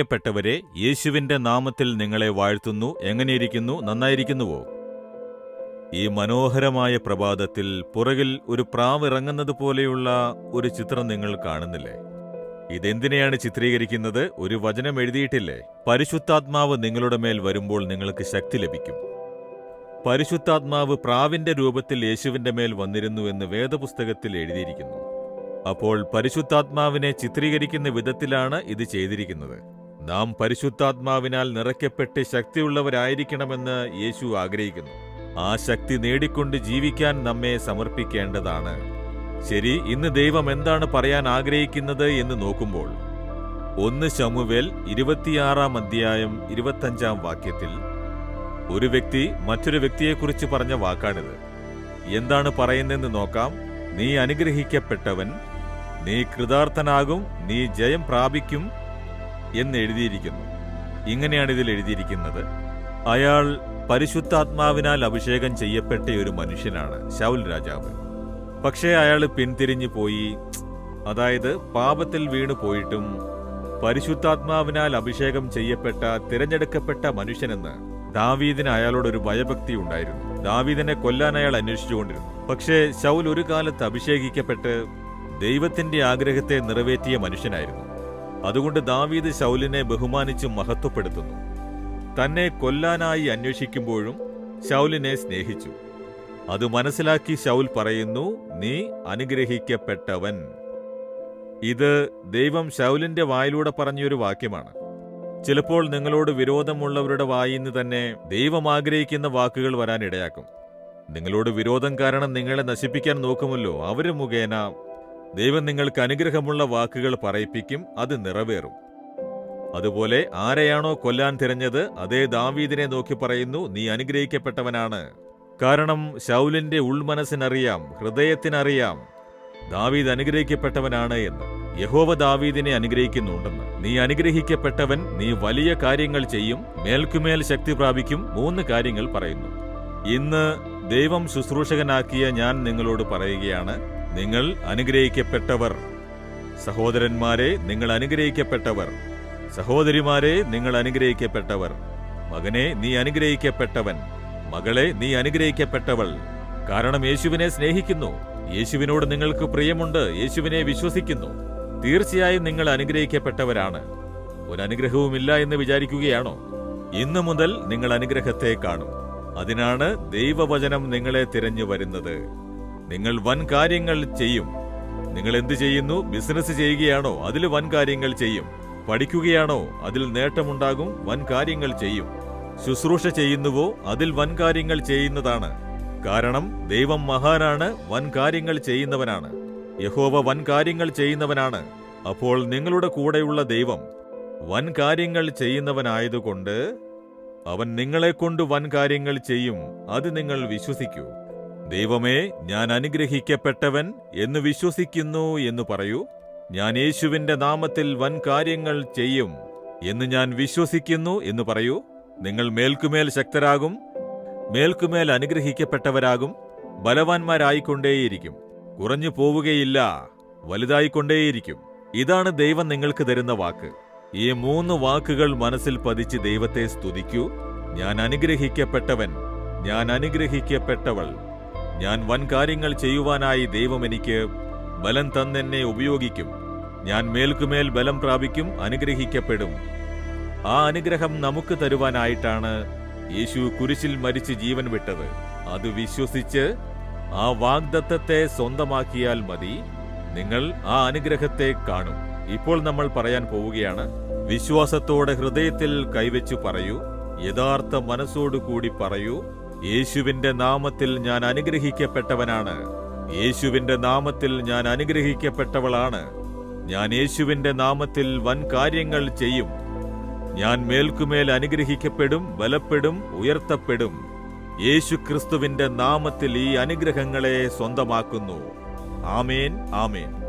പ്രിയപ്പെട്ടവരെ യേശുവിന്റെ നാമത്തിൽ നിങ്ങളെ വാഴ്ത്തുന്നു. എങ്ങനെയിരിക്കുന്നു? നന്നായിരിക്കുന്നുവോ? ഈ മനോഹരമായ പ്രഭാതത്തിൽ പുറകിൽ ഒരു പ്രാവ് ഇറങ്ങുന്നത് പോലെയുള്ള ഒരു ചിത്രം നിങ്ങൾ കാണുന്നില്ലേ? ഇതെന്തിനെയാണ് ചിത്രീകരിക്കുന്നത്? ഒരു വചനം എഴുതിയിട്ടില്ലേ? പരിശുദ്ധാത്മാവ് നിങ്ങളുടെ മേൽ വരുമ്പോൾ നിങ്ങൾക്ക് ശക്തി ലഭിക്കും. പരിശുദ്ധാത്മാവ് പ്രാവിന്റെ രൂപത്തിൽ യേശുവിന്റെ മേൽ വന്നിരുന്നു എന്ന് വേദപുസ്തകത്തിൽ എഴുതിയിരിക്കുന്നു. അപ്പോൾ പരിശുദ്ധാത്മാവിനെ ചിത്രീകരിക്കുന്ന വിധത്തിലാണ് ഇത് ചെയ്തിരിക്കുന്നത്. നാം പരിശുദ്ധാത്മാവിനാൽ നിറയ്ക്കപ്പെട്ട് ശക്തിയുള്ളവരായിരിക്കണമെന്ന് യേശു ആഗ്രഹിക്കുന്നു. ആ ശക്തി നേടിക്കൊണ്ട് ജീവിക്കാൻ നമ്മെ സമർപ്പിക്കേണ്ടതാണ്. ശരി ഇന്ന് ദൈവം എന്താണ് പറയാൻ ആഗ്രഹിക്കുന്നത് എന്ന് നോക്കുമ്പോൾ ഒന്ന് ശമുവേൽ ഇരുപത്തിയാറാം അധ്യായം ഇരുപത്തഞ്ചാം വാക്യത്തിൽ ഒരു വ്യക്തി മറ്റൊരു വ്യക്തിയെക്കുറിച്ച് പറഞ്ഞ വാക്കാണിത്. എന്താണ് പറയുന്നതെന്ന് നോക്കാം. നീ അനുഗ്രഹിക്കപ്പെട്ടവൻ നീ കൃതാർത്ഥനാകും നീ ജയം പ്രാപിക്കും എന്ന് എഴുതിയിരിക്കുന്നു. ഇങ്ങനെയാണ് ഇതിൽ എഴുതിയിരിക്കുന്നത്. അയാൾ പരിശുദ്ധാത്മാവിനാൽ അഭിഷേകം ചെയ്യപ്പെട്ട ഒരു മനുഷ്യനാണ് ശൗൽ രാജാവ്. പക്ഷേ അയാൾ പിന്തിരിഞ്ഞു പോയി അതായത് പാപത്തിൽ വീണു പോയിട്ടും പരിശുദ്ധാത്മാവിനാൽ അഭിഷേകം ചെയ്യപ്പെട്ട തിരഞ്ഞെടുക്കപ്പെട്ട മനുഷ്യനെന്ന് ദാവീദിന് അയാളോടൊരു ഭയഭക്തി ഉണ്ടായിരുന്നു. ദാവീദിനെ കൊല്ലാൻ അയാൾ അന്വേഷിച്ചുകൊണ്ടിരുന്നു പക്ഷേ ശൗൽ ഒരു കാലത്ത് അഭിഷേകിക്കപ്പെട്ട് ദൈവത്തിന്റെ ആഗ്രഹത്തെ നിറവേറ്റിയ മനുഷ്യനായിരുന്നു. അതുകൊണ്ട് ദാവീദ് ശൗലിനെ ബഹുമാനിച്ചു മഹത്വപ്പെടുത്തുന്നു. തന്നെ കൊല്ലാനായി അന്വേഷിക്കുമ്പോഴും ശൗലിനെ സ്നേഹിച്ചു. അത് മനസ്സിലാക്കി ശൗൽ പറയുന്നു നീ അനുഗ്രഹിക്കപ്പെട്ടവൻ. ഇത് ദൈവം ശൗലിന്റെ വായിലൂടെ പറഞ്ഞൊരു വാക്യമാണ്. ചിലപ്പോൾ നിങ്ങളോട് വിരോധമുള്ളവരുടെ വായിൽ നിന്ന് തന്നെ ദൈവം ആഗ്രഹിക്കുന്ന വാക്കുകൾ വരാനിടയാക്കും നിങ്ങളോട് വിരോധം കാരണം നിങ്ങളെ നശിപ്പിക്കാൻ നോക്കുമല്ലോ അവർ മുഖേന ദൈവം നിങ്ങൾക്ക് അനുഗ്രഹമുള്ള വാക്കുകൾ പറയിപ്പിക്കും അത് നിറവേറും. അതുപോലെ ആരെയാണോ കൊല്ലാൻ തിരഞ്ഞത് അതേ ദാവീദിനെ നോക്കി പറയുന്നു നീ അനുഗ്രഹിക്കപ്പെട്ടവനാണ്. കാരണം ശൗലിന്റെ ഉൾമനസ്സിനറിയാം ഹൃദയത്തിനറിയാം ദാവീദ് അനുഗ്രഹിക്കപ്പെട്ടവനാണ് എന്ന്. യഹോവ ദാവീദിനെ അനുഗ്രഹിക്കുന്നുണ്ടെന്ന്. നീ അനുഗ്രഹിക്കപ്പെട്ടവൻ നീ വലിയ കാര്യങ്ങൾ ചെയ്യും മേൽക്കുമേൽ ശക്തി പ്രാപിക്കും മൂന്ന് കാര്യങ്ങൾ പറയുന്നു. ഇന്ന് ദൈവം ശുശ്രൂഷകനാക്കിയ ഞാൻ നിങ്ങളോട് പറയുകയാണ് നിങ്ങൾ അനുഗ്രഹിക്കപ്പെട്ടവർ. സഹോദരന്മാരെ നിങ്ങൾ അനുഗ്രഹിക്കപ്പെട്ടവർ. സഹോദരിമാരെ നിങ്ങൾ അനുഗ്രഹിക്കപ്പെട്ടവർ. മകനെ നീ അനുഗ്രഹിക്കപ്പെട്ടവൻ. മകളെ നീ അനുഗ്രഹിക്കപ്പെട്ടവൾ. കാരണം യേശുവിനെ സ്നേഹിക്കുന്നു. യേശുവിനോട് നിങ്ങൾക്ക് പ്രിയമുണ്ട്. യേശുവിനെ വിശ്വസിക്കുന്നു. തീർച്ചയായും നിങ്ങൾ അനുഗ്രഹിക്കപ്പെട്ടവരാണ്. ഒരു അനുഗ്രഹവുമില്ല എന്ന് വിചാരിക്കുകയാണോ? ഇന്നു മുതൽ നിങ്ങൾ അനുഗ്രഹത്തെ കാണും. അതിനാണ് ദൈവവചനം നിങ്ങളെ തിരഞ്ഞു വരുന്നത്. നിങ്ങൾ വൻ കാര്യങ്ങൾ ചെയ്യും. നിങ്ങൾ എന്ത് ചെയ്യുന്നു? ബിസിനസ് ചെയ്യുകയാണോ? അതിൽ വൻ കാര്യങ്ങൾ ചെയ്യും. പഠിക്കുകയാണോ? അതിൽ നേട്ടമുണ്ടാകും. വൻ കാര്യങ്ങൾ ചെയ്യും. ശുശ്രൂഷ ചെയ്യുന്നുവോ? അതിൽ വൻ കാര്യങ്ങൾ ചെയ്യുന്നതാണ്. കാരണം ദൈവം മഹാനാണ് വൻ കാര്യങ്ങൾ ചെയ്യുന്നവനാണ്. യഹോവ വൻ കാര്യങ്ങൾ ചെയ്യുന്നവനാണ്. അപ്പോൾ നിങ്ങളുടെ കൂടെയുള്ള ദൈവം വൻ കാര്യങ്ങൾ ചെയ്യുന്നവനായതുകൊണ്ട് അവൻ നിങ്ങളെക്കൊണ്ട് വൻ കാര്യങ്ങൾ ചെയ്യും. അത് നിങ്ങൾ വിശ്വസിക്കൂ. ദൈവമേ ഞാൻ അനുഗ്രഹിക്കപ്പെട്ടവൻ എന്ന് വിശ്വസിക്കുന്നു എന്ന് പറയൂ. ഞാൻ യേശുവിന്റെ നാമത്തിൽ വൻ കാര്യങ്ങൾ ചെയ്യും എന്ന് ഞാൻ വിശ്വസിക്കുന്നു എന്ന് പറയൂ. നിങ്ങൾ മേൽക്കുമേൽ ശക്തരാകും മേൽക്കുമേൽ അനുഗ്രഹിക്കപ്പെട്ടവരാകും ബലവാന്മാരായിക്കൊണ്ടേയിരിക്കും. കുറഞ്ഞു പോവുകയില്ല വലുതായിക്കൊണ്ടേയിരിക്കും. ഇതാണ് ദൈവം നിങ്ങൾക്ക് തരുന്ന വാക്ക്. ഈ മൂന്ന് വാക്കുകൾ മനസ്സിൽ പതിച്ച് ദൈവത്തെ സ്തുതിക്കൂ. ഞാൻ അനുഗ്രഹിക്കപ്പെട്ടവൻ ഞാൻ അനുഗ്രഹിക്കപ്പെട്ടവൾ. ഞാൻ വൻ കാര്യങ്ങൾ ചെയ്യുവാനായി ദൈവം എനിക്ക് ബലം തന്നെന്നെ ഉപയോഗിക്കും. ഞാൻ മേൽക്കുമേൽ ബലം പ്രാപിക്കും അനുഗ്രഹിക്കപ്പെടും. ആ അനുഗ്രഹം നമുക്ക് തരുവാനായിട്ടാണ് യേശു കുരിശിൽ മരിച്ച് ജീവൻ വിട്ടത്. അത് വിശ്വസിച്ച് ആ വാഗ്ദത്തത്തെ സ്വന്തമാക്കിയാൽ മതി. നിങ്ങൾ ആ അനുഗ്രഹത്തെ കാണും. ഇപ്പോൾ നമ്മൾ പറയാൻ പോവുകയാണ് വിശ്വാസത്തോടെ ഹൃദയത്തിൽ കൈവച്ചു പറയൂ യഥാർത്ഥ മനസ്സോടുകൂടി പറയൂ യേശുവിന്റെ നാമത്തിൽ ഞാൻ അനുഗ്രഹിക്കപ്പെട്ടവനാണ്. യേശുവിന്റെ നാമത്തിൽ ഞാൻ അനുഗ്രഹിക്കപ്പെട്ടവളാണ്. ഞാൻ യേശുവിന്റെ നാമത്തിൽ വൻ കാര്യങ്ങൾ ചെയ്യും. ഞാൻ മേൽക്കുമേൽ അനുഗ്രഹിക്കപ്പെടും ബലപ്പെടും ഉയർത്തപ്പെടും. യേശു ക്രിസ്തുവിന്റെ നാമത്തിൽ ഈ അനുഗ്രഹങ്ങളെ സ്വന്തമാക്കുന്നു. ആമേൻ ആമേൻ.